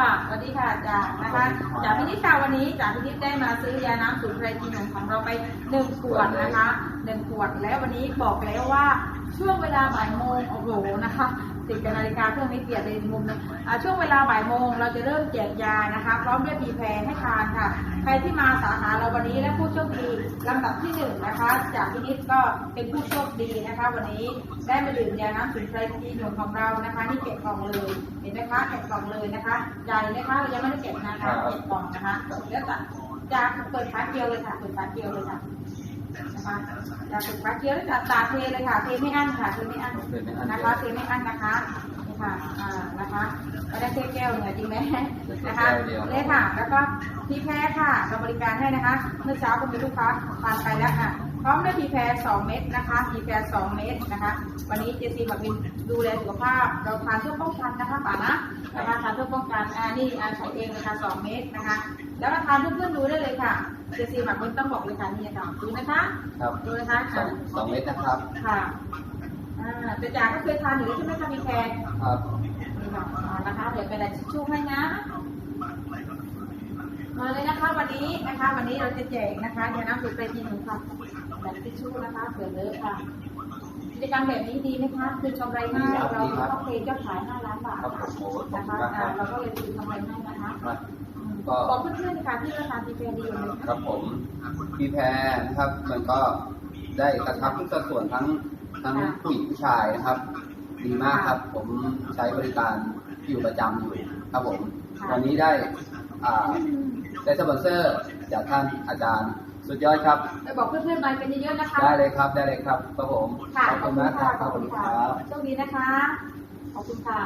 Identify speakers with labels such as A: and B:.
A: ค่ะสวัสดีค่ะจากนะคะจากพินิจค่ะวันนี้จากพินิจได้มาซื้อยาน้ำสูตรไพรจีนของเราไปหนึ่งขวดนะคะหนึ่งขวดแล้ววันนี้บอกแล้วว่าช่วงเวลาบ่ายโมงโอ้โหนะคะ ติดกับนาฬิกาเครื่องนี้เปลี่ยนเลยมุมนึงอ่าช่วงเวลาบ่ายโมงเราจะเริ่มแจกยานะคะ พร้อมด้วยพีแพรให้ทานค่ะ ใครที่มาสาขาเราวันนี้และผู้โชคดีลำดับที่หนึ่งนะคะ จากพินิจก็เป็นผู้โชคดีนะคะ วันนี้ได้มาดื่มยาน้ำสูตรไพรจีนของเรานะคะ นี่เก็บกล่องเลยเห็นไหมคะแกะกล่องเลยนะคะใจนะคะเรายังไม่ได้เก็บนะคะเก็บกล่องนะคะแล้วจะจะเปิดฝาเกลียวเลยค่ะเปิดฝาเกลียวเลยค่ะ นะคะจะเปิดฝาเกลียวแล้วจะตาเทเลยค่ะ เทไม่อั้นค่ะ เทไม่อั้นนะคะ เทไม่อั้นนะคะค่ะอ่านะคะไม่ได้เทแก้วเหนือจริงไหมนะคะเลยค่ะ แล้วก็พี่แพ้ค่ะเราบริการให้นะคะ เมื่อเช้าก็มีลูกค้าทานไปแล้วค่ะ พร้อมด้วยพีแพร2เม็ดนะคะพีแพร2เม็ดนะคะ วันนี้เจซีแบบวินดูแลสุขภาพ เราทานเพื่อป้องกันนะคะป่านะนะคะานเพื่อป้องกันอ่านี่อาใช้เองนะคะ2เม็ดนะคะ แล้วมาทานเพื่อนๆดูได้เลยค่ะเจซีแบบวินต้องบอกเลยค่ะนี่ค่ะดูนะคะ
B: ครับ
A: ดูนะคะ
B: สองสองเม็ดนะครับ
A: ค่ะอ่าแต่จากก็เคยทานอยู่แล้วใช่ไหมคะพีแพร
B: ครับ
A: นี่ค่ะเอานะคะเดี๋ยวไปดัดทิชชู่ให้นะมาเลยนะคะวันนี้นะคะ วันนี้เราจะแจกนะคะยาน้ำสูตรไปทีหนึ่งค่ะแบบทิชชู่นะคะเผื่อเลอะค่ะ กิจกรรมแบบนี้ดีไหมคะคือกำไรง่ายเราต้องเคยอดขาย5ล้านบาท
B: ครับผมโอ้ขอบ
A: นะ
B: คุณ
A: คะ
B: มากค
A: อ่า
B: รับ
A: เราก็เลยคือกำไรให้นะคะ
B: มา
A: อืม
B: ก็
A: บอกเพื่อนๆนะคะที่ราคาดีแพดีอยู่เลย
B: ครับผมพี่แพรนะครับมันก็ได้กระชับทุกสัดส่วนทั้งทั้งผู้หญิงผู้ชายนะครับดีมากครับ ผมใช้บริการอยู่ประจำอยู่ครับผม วันนี้ได้อ่าได้สปอนเซอร์จากท่านอาจารย์สุดยอดครับ
A: ไปบอกเพื่อนๆมาเป็นเยอะๆนะคะ
B: ได้เลยครับได้เลยครับครับผม
A: ค่ะ
B: ขอบคุณมากครับขอบคุณครับ
A: โชคดีนะคะขอบคุณค่ะ